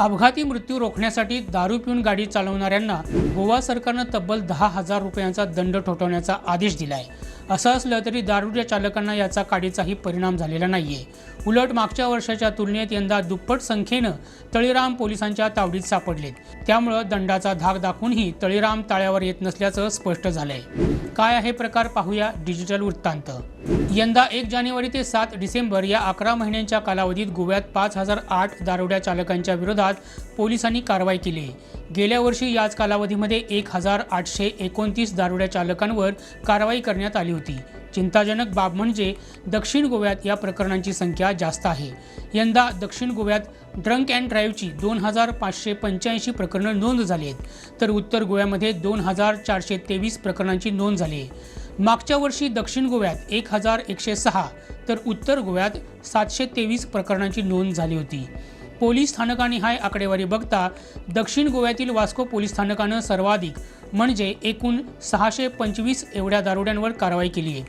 अपघाती मृत्यू रोखण्यासाठी दारू पिऊन गाडी चालवणाऱ्यांना गोवा सरकारनं तब्बल दहा हजार रुपयांचा दंड ठोठवण्याचा आदेश दिला आहे असं असलं तरी दारूच्या चालकांना याचा काडीचाही परिणाम झालेला नाही आहे उलट मागच्या वर्षाच्या तुलनेत यंदा दुप्पट संख्येनं तळीराम पोलिसांच्या तावडीत सापडलेत. त्यामुळं दंडाचा धाक दाखवूनही तळीराम ताळ्यावर येत नसल्याचं स्पष्ट झालंय. काय आहे प्रकार पाहूया डिजिटल वृत्तांत. यंदा एक जानेवारी ते सात डिसेंबर या अकरा महिन्यांच्या कालावधीत गोव्यात पाच हजार आठ दारुड्या चालकांच्या विरोधात पोलिसांनी कारवाई केली. गेल्या वर्षी याच कालावधीमध्ये एक हजार आठशे एकोणतीस दारुड्या चालकांवर कारवाई करण्यात आली होती. चिंताजनक बाब म्हणजे दक्षिण गोव्यात या प्रकरणांची संख्या जास्त आहे. यंदा दक्षिण गोव्यात ड्रंक अँड ड्राईव्हची दोन हजार पाचशे पंच्याऐंशी प्रकरणं नोंद झाली आहेत तर उत्तर गोव्यामध्ये दोन हजार चारशे तेवीस प्रकरणांची नोंद झाली आहे. मागच्या वर्षी दक्षिण गोव्यात एक हजार एकशे सहा तर उत्तर गोव्यात सातशे तेवीस प्रकरणांची नोंद झाली होती. पोलीस स्थानकाने हाय आकडेवारी बघता दक्षिण गोव्यातील वास्को पोलीस स्थानकानं सर्वाधिक म्हणजे एकूण सहाशे पंचवीस एवढ्या दारुड्यांवर कारवाई केली आहे.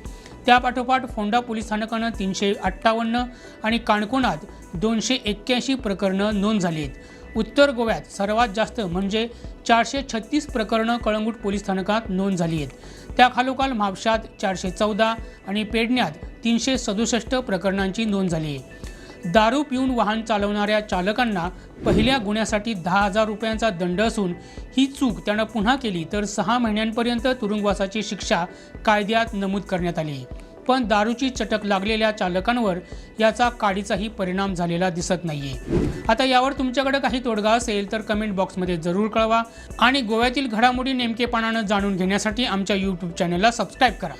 त्यापाठोपाठ फोंडा पोलीस स्थानकानं तीनशे अठ्ठावन्न आणि काणकोणात दोनशे एक्क्याऐंशी प्रकरणं नोंद झाली आहेत. उत्तर गोव्यात सर्वात जास्त म्हणजे चारशे छत्तीस प्रकरणं कळंगूट पोलीस स्थानकात नोंद झाली आहेत. त्याखालोखाल म्हापशात चारशे चौदा आणि पेडण्यात तीनशे सदुसष्ट प्रकरणांची नोंद झाली आहे. दारू पिऊन वाहन चालवणाऱ्या चालकांना पहिल्या गुन्ह्यासाठी दहा हजार रुपयांचा दंड असून ही चूक त्यानं पुन्हा केली तर सहा महिन्यांपर्यंत तुरुंगवासाची शिक्षा कायद्यात नमूद करण्यात आली आहे. पण दारूची चटक लागलेल्या चालकांवर याचा काडीचाही परिणाम झालेला दिसत नाहीये. आता यावर तुमच्याकडे काही तोडगा असेल तर कमेंट बॉक्समध्ये जरूर कळवा आणि गोव्यातील घडामोडी नेमकेपणानं जाणून घेण्यासाठी आमच्या यूट्यूब चॅनलला सबस्क्राईब करा.